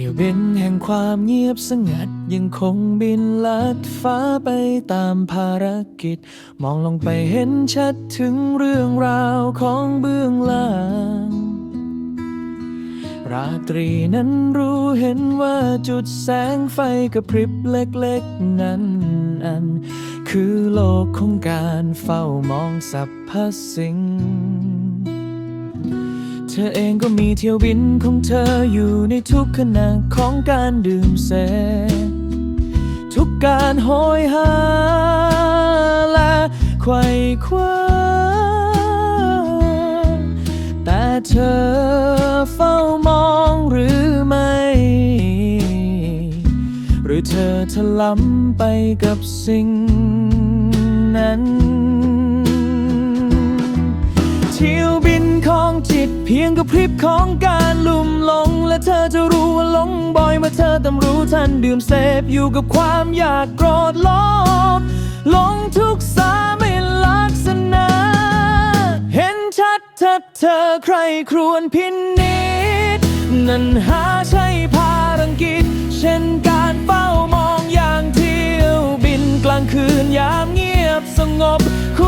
ที่ยวบินแห่งความเงียบสงัด ยังคงบินลัดฟ้าไปตามภารกิจ มองลงไปเห็นชัดถึงเรื่องราวของเบื้องหลัง ราตรีนั้นรู้เห็นว่าจุดแสงไฟกระพริบเล็กๆ นั้นอัน คือโลกของการเฝ้ามองสรรพสิ่ง ธอเองก็มีเที่ยวบินของเธออยู่ในทุกขณะของการดื่มเสทุกการโหยหาและไขว่คว้า แต่เธอเฝ้ามองหรือไม่ หรือเธอถลำไปกับสิ่งนั้นเที่ยว ของจิต เพียงกับพริบของการลุ่มหลง และเธอจะรู้ว่าหลงบ่อยเมื่อเธอต้องรู้ทันดื่มเสพอยู่กับความอยากโกรธลบหลงทุกสาไมิลักษณะ เห็นชัดเธอเธอใครครวญพินิษนั่นหาใช่ภารังกิจ เช่นการเฝ้ามองอย่างเที่ยวบินกลางคืนยามเงียบสงบคุ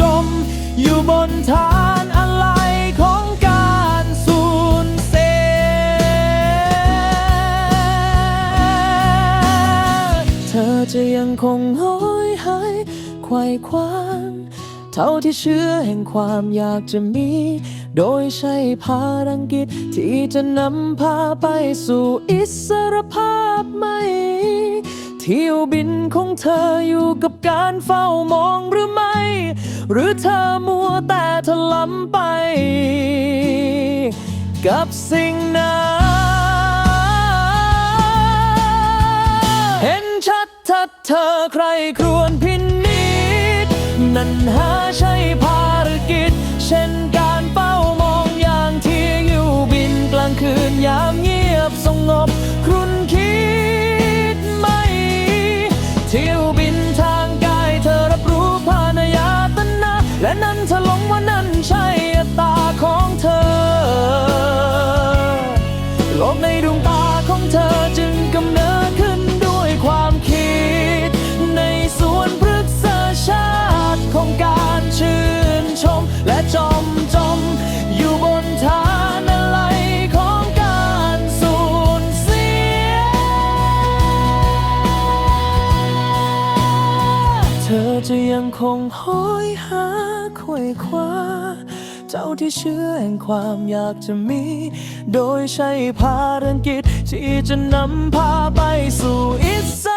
จม อยู่บนฐานอะไรของการสูญเสียเธอจะยังคงห้อยหายไขว่คว้างเท่าที่เชื่อแห่งความอยากจะมี โดยใช้พารังกิจที่จะนำพาไปสู่อิสรภาพไหม เที่ยวบินของเธออยู่กับการเฝ้ามองหรือไม่ หรือเธอมัวแต่ถลำไป กับสิ่งนั้นเห็นชัดทัดเธอใครครวญพินิษนั่นหาใช่ภา อจะยังคงห้อยหาไขว่คว้า เจ้าที่เชื่อแห่งความอยากจะมี โดยใช้ภารกิจที่จะนำพาไปสู่อิสรภา